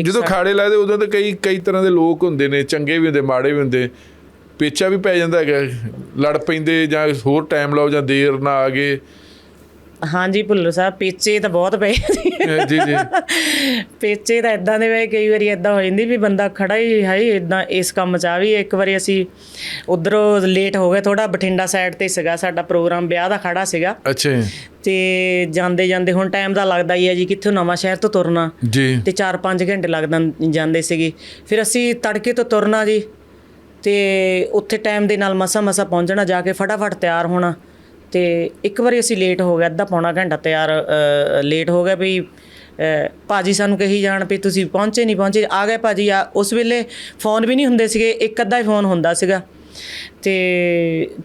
ਜਦੋਂ ਖਾੜੇ ਲਾਦੇ ਉਦੋਂ ਤਾਂ ਕਈ ਕਈ ਤਰ੍ਹਾਂ ਦੇ ਲੋਕ ਹੁੰਦੇ ਨੇ ਚੰਗੇ ਵੀ ਹੁੰਦੇ ਮਾੜੇ ਵੀ ਹੁੰਦੇ। ਪੇਚਾ ਵੀ ਪੈ ਜਾਂਦਾ ਹੈਗਾ। ਲੜ ਪੈਂਦੇ ਜਾਂ ਹੋਰ ਟਾਈਮ ਲਾਓ ਜਾਂ ਦੇਰ ਨਾ ਆ ਗਏ। ਹਾਂਜੀ ਭੁੱਲਰ ਸਾਹਿਬ ਪੇਚੇ ਤਾਂ ਬਹੁਤ ਪਏ ਜੀ। ਜੀ ਪੇਚੇ ਤਾਂ ਇਦਾਂ ਦੇ ਵੇ ਕਈ ਵਾਰੀ ਇਦਾਂ ਹੋ ਜਾਂਦੀ ਵੀ ਬੰਦਾ ਖੜਾ ਹੀ ਹੈ ਇਦਾਂ ਇਸ ਕੰਮ 'ਚ ਆ ਵੀ ਇੱਕ ਵਾਰੀ ਅਸੀਂ ਉਧਰੋਂ ਲੇਟ ਹੋ ਗਏ ਥੋੜਾ ਬਠਿੰਡਾ ਸਾਈਡ ਤੇ ਸੀਗਾ ਸਾਡਾ ਪ੍ਰੋਗਰਾਮ ਵਿਆਹ ਦਾ ਖੜਾ ਸੀਗਾ। ਅੱਛਾ ਤੇ ਜਾਂਦੇ ਜਾਂਦੇ ਹੁਣ ਟਾਈਮ ਦਾ ਲੱਗਦਾ ਹੀ ਹੈ ਜੀ ਕਿੱਥੋਂ ਨਵਾਂ ਸ਼ਹਿਰ ਤੋਂ ਤੁਰਨਾ। ਜੀ। ਤੇ 4-5 ਘੰਟੇ ਲੱਗਦਾ ਜਾਂਦੇ ਸੀਗੇ। ਫਿਰ ਅਸੀਂ ਤੜਕੇ ਤੋਂ ਤੁਰਨਾ ਜੀ ਤੇ ਉੱਥੇ ਟਾਈਮ ਦੇ ਨਾਲ ਮਸਾ ਮਸਾ ਪਹੁੰਚਣਾ ਜਾ ਕੇ ਫਟਾਫਟ ਤਿਆਰ ਹੋਣਾ। ਤੇ ਇੱਕ ਵਾਰੀ ਅਸੀਂ ਲੇਟ ਹੋ ਗਏ ਅੱਧਾ ਪੌਣਾ ਘੰਟਾ ਤਿਆਰ ਲੇਟ ਹੋ ਗਿਆ ਵੀ ਅ, ਭਾਜੀ ਸਾਨੂੰ ਕਹੀ ਜਾਣ ਵੀ ਤੁਸੀਂ ਪਹੁੰਚੇ ਨਹੀਂ ਪਹੁੰਚੇ ਆ ਗਏ ਭਾਜੀ ਆ ਉਸ ਵੇਲੇ ਫੋਨ ਵੀ ਨਹੀਂ ਹੁੰਦੇ ਸੀਗੇ ਇੱਕ ਅੱਧਾ ਹੀ ਫੋਨ ਹੁੰਦਾ ਸੀਗਾ। ਤੇ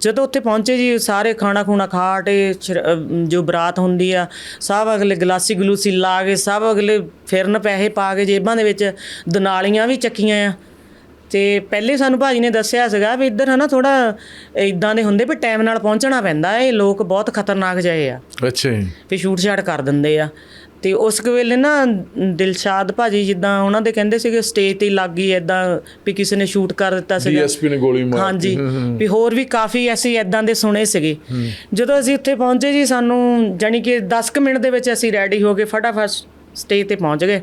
ਜਦੋਂ ਉੱਥੇ ਪਹੁੰਚੇ ਜੀ ਸਾਰੇ ਖਾਣਾ ਖੂਣਾ ਖਾ ਕੇ ਸ਼ਰ- ਜੋ ਬਰਾਤ ਹੁੰਦੀ ਆ ਸਭ ਅਗਲੇ ਗਲਾਸੀ ਗਲੂਸੀ ਲਾ ਕੇ ਸਭ ਅਗਲੇ ਫਿਰਨ ਪੈਸੇ ਪਾ ਕੇ ਜੇਬਾਂ ਦੇ ਵਿੱਚ ਦਨਾਲੀਆਂ ਵੀ ਚੱਕੀਆਂ ਆ। ਤੇ ਪਹਿਲੇ ਸਾਨੂੰ ਭਾਜੀ ਨੇ ਦੱਸਿਆ ਸੀਗਾ ਵੀ ਇੱਧਰ ਹਨਾ ਥੋੜਾ ਇਦਾਂ ਦੇ ਹੁੰਦੇ ਵੀ ਟਾਈਮ ਨਾਲ ਪਹੁੰਚਣਾ ਪੈਂਦਾ ਇਹ ਲੋਕ ਬਹੁਤ ਖਤਰਨਾਕ ਜਿਹੇ ਆ। ਅੱਛਾ ਜੀ, ਵੀ ਸ਼ੂਟ ਸ਼ਾਟ ਕਰ ਦਿੰਦੇ ਆ। ਤੇ ਉਸ ਵੇਲੇ ਨਾ ਦਿਲਸ਼ਾਦ ਭਾਜੀ ਜਿੱਦਾਂ ਉਹਨਾਂ ਦੇ ਕਹਿੰਦੇ ਸੀਗੇ ਸਟੇਜ ਤੇ ਲੱਗ ਗਈ ਐਦਾਂ ਵੀ ਕਿਸੇ ਨੇ ਸ਼ੂਟ ਕਰ ਦਿੱਤਾ ਸੀਗਾ। ਡੀਐਸਪੀ ਨੇ ਗੋਲੀ ਮਾਰ ਹਾਂਜੀ ਵੀ ਹੋਰ ਵੀ ਕਾਫੀ ਅਸੀਂ ਐਦਾਂ ਦੇ ਸੁਣੇ ਸੀਗੇ। ਜਦੋਂ ਅਸੀਂ ਉੱਥੇ ਪਹੁੰਚੇ ਜੀ ਸਾਨੂੰ ਜਾਨੀ ਕਿ 10 ਕੁ ਮਿੰਟ ਦੇ ਵਿੱਚ ਅਸੀਂ ਰੈਡੀ ਹੋ ਗਏ ਫਟਾਫਟ ਸਟੇਜ ਤੇ ਪਹੁੰਚ ਗਏ।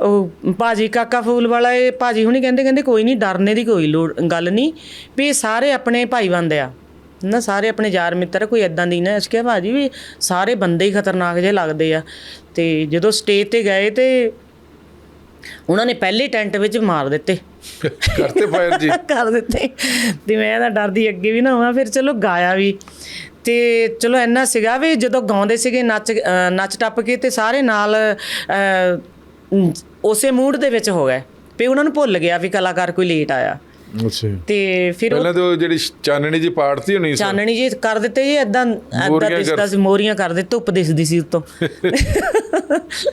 ਉਹ ਭਾਜੀ ਕਾਕਾ ਫੂਲ ਵਾਲਾ ਇਹ ਭਾਜੀ ਹੁਣੀ ਕਹਿੰਦੇ ਕਹਿੰਦੇ ਕੋਈ ਨਹੀਂ ਡਰਨੇ ਦੀ ਕੋਈ ਲੋੜ ਗੱਲ ਨਹੀਂ ਵੀ ਸਾਰੇ ਆਪਣੇ ਭਾਈ ਬੰਦੇ ਆ। ਨਾ ਸਾਰੇ ਆਪਣੇ ਯਾਰ ਮਿੱਤਰ ਕੋਈ ਐਦਾਂ ਦੀ ਨਾ ਅਸੀਂ ਕਿਹਾ ਭਾਜੀ ਵੀ ਸਾਰੇ ਬੰਦੇ ਹੀ ਖਤਰਨਾਕ ਜਿਹੇ ਲੱਗਦੇ ਆ। ਤੇ ਜਦੋਂ ਸਟੇਜ ਤੇ ਗਏ ਤੇ ਉਹਨਾਂ ਨੇ ਪਹਿਲੇ ਟੈਂਟ ਵਿੱਚ ਮਾਰ ਦਿੱਤੇ। ਕਰਤੇ ਫਾਇਰ ਜੀ। ਕਰ ਦਿੱਤੇ। ਤੇ ਮੈਂ ਤਾਂ ਡਰਦੀ ਅੱਗੇ ਵੀ ਨਾ ਹੋਵਾਂ ਫਿਰ ਚਲੋ ਗਾਇਆ ਵੀ। ਤੇ ਚਲੋ ਇੰਨਾ ਸੀਗਾ ਵੀ ਜਦੋਂ ਗਾਉਂਦੇ ਸੀਗੇ ਨੱਚ ਨੱਚ ਟੱਪ ਕੇ ਤੇ ਸਾਰੇ ਨਾਲ ਉਸੇ ਮੂਡ ਦੇ ਵਿੱਚ ਹੋ ਗਏ। ਵੀ ਉਹਨਾਂ ਨੂੰ ਭੁੱਲ ਗਿਆ ਵੀ ਕਲਾਕਾਰ ਕੋਈ ਲੇਟ ਆਇਆ। ਅੱਛਾ। ਤੇ ਫਿਰ ਉਹ ਪਹਿਲਾਂ ਤਾਂ ਜਿਹੜੀ ਚਾਨਣੀ ਜੀ ਪਾੜਤੀ ਹੋਣੀ ਸੀ ਚਾਨਣੀ ਜੀ ਕਰ ਦਿੱਤੇ ਜੀ ਐਦਾਂ ਐਦਾਂ ਦਿਸਦਾ ਸੀ ਮੋਰੀਆਂ ਕਰ ਦਿੱਤੇ ਧੁੱਪ ਦਿਸਦੀ ਸੀ ਉੱਤੋਂ।